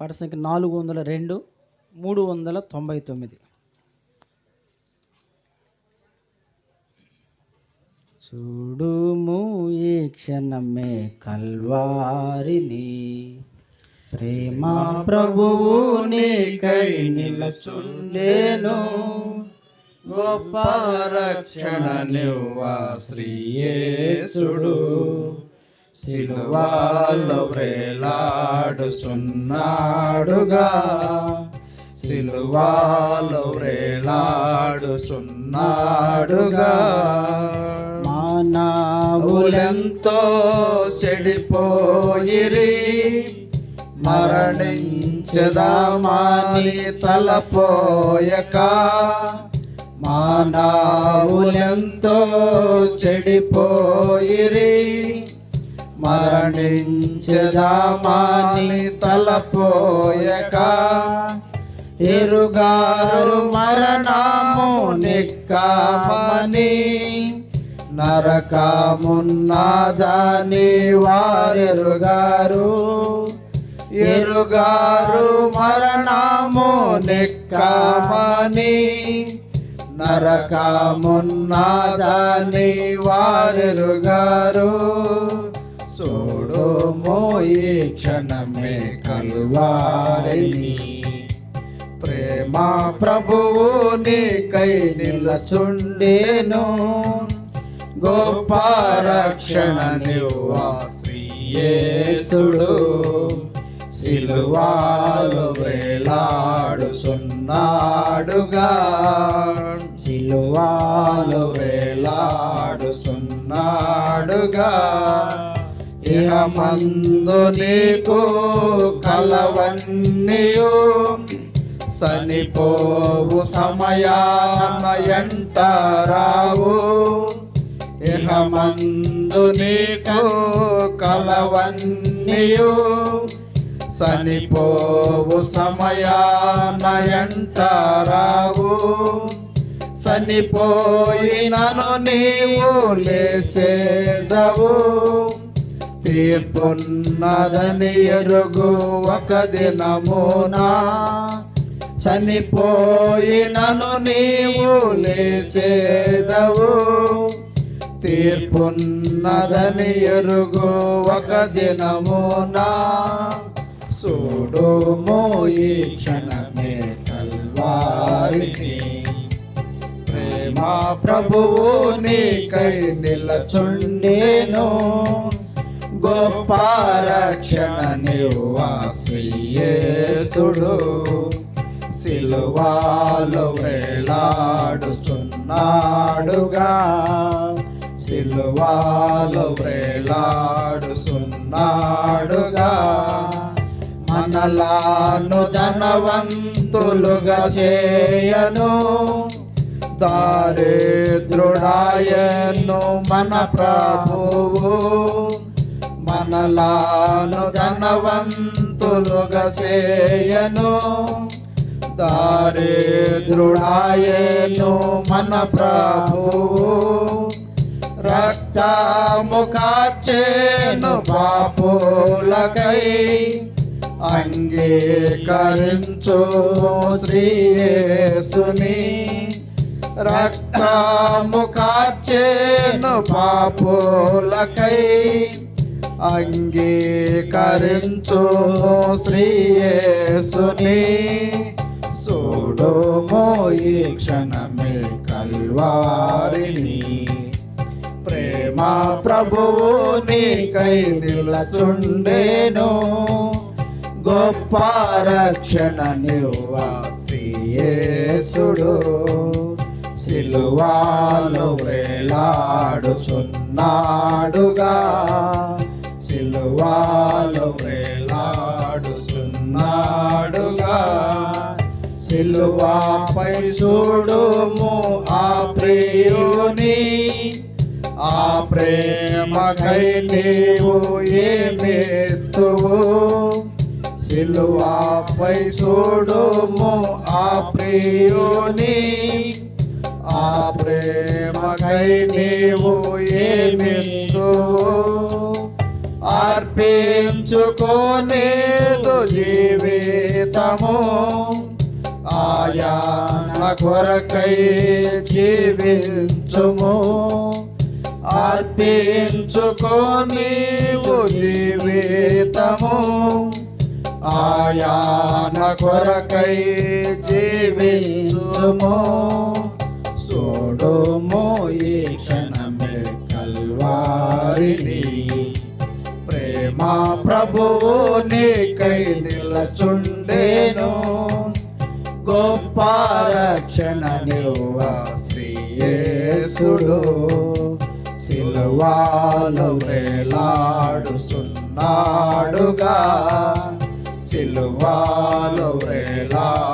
వాటి సంఖ్య నాలుగు వందల రెండు మూడు వందల తొంభై తొమ్మిది. చూడుము ఈ క్షణమే కల్వారిని. ప్రేమ ప్రభువు నీకై నిలచుండేను. గొప్ప రక్షణ నివ్వా శ్రీయేసుడు. సిలువాలో వ్రేలాడుచున్నాడుగా. సిలువాలో వ్రేలాడుచున్నాడుగా. మానవులెంతో ఊలెంతో చెడిపోయిరి మరణించదామాని తలపోయక మానవులెంతో చెడిపోయిరి. గణించదామాని తలపోయక. ఎరుగారు మరణము నిక్కమని నరకమున్నదని వారెరుగారు. ఎరుగారు మరణము నిక్కమని నరకమున్నదని వారెరుగారు. చూడు మోయి క్షణమే కలువారిని. ప్రేమ ప్రభువు నీకై నిలచుండేను. గొప్ప రక్షణ నివ్వా శ్రీయేసుడు. సిలువాలు వేలాడుచున్నాడుగా. సిలువాలు వేలాడుచున్నాడుగా. ఇహమందు నీకు కలవన్నీయు. సనిపోవు సమయాన రావు. ఇహమందు నీకు కలవన్నీయు. సనిపోవు సమయాన రావు. సనిపోయినను నీవు లేసేదవు తీర్పున్నదని ఎరుగు ఒక దినమునా చనిపోయినను నీవు లేచేదవు. తీర్పున్నదని ఎరుగు ఒక దినమునా చూడు మోయి క్షణమే కల్వారిని ప్రేమ ప్రభువు నీకై నిలచుండేను. గొప్ప రక్షణ నివ్వా శ్రీయేసుడు సిలువాలు వేలాడుచున్నాడుగా. సిలువాలు వేలాడుచున్నాడుగా. మనలాను ధనవంతులుగా చేయను. దారిద్రుడాయను మన ప్రభువు. మనలాను ధనవంతులుగా చేయను దారిద్రుడాయను మన ప్రభు రక్తము కాచేను పాపులకై అంగీకరించు శ్రీయేసుని రక్తము కాచేను పాపులకై అంగీకరించు శ్రీయేసుని చూడు మోయి క్షణమే కల్వారిని. ప్రేమ ప్రభువు నీకై నిలచుండేను. గొప్ప రక్షణ నివ్వా శ్రీయేసుడు సిలువాలు వేలాడుచున్నాడుగా. సిలువాలు వేలాడుచున్నాడుగా సిలువాపై చూడుము ఆ ప్రియుని. ఆ ప్రేమకై నీవు ఏమెత్తువు సిలువాపై చూడుము ఆ ప్రియుని. ఆ ప్రేమకై నీవు ఏమెత్తువు అర్పించుకోనేదు జీవితము. ఆయా కొరకై జీవించుము. అర్పించుకొని జీవితము. ఆయా కొరకై జీవించుము. చూడుము ఈ క్షణమే కల్వారిని. మా ప్రభువు నీకై నిలచుండేను. గొప్ప రక్షణ నివ్వ శ్రీయేసుడు. సిలువాలు వేలాడుచున్నాడుగా. సిలువాలు వేలాడు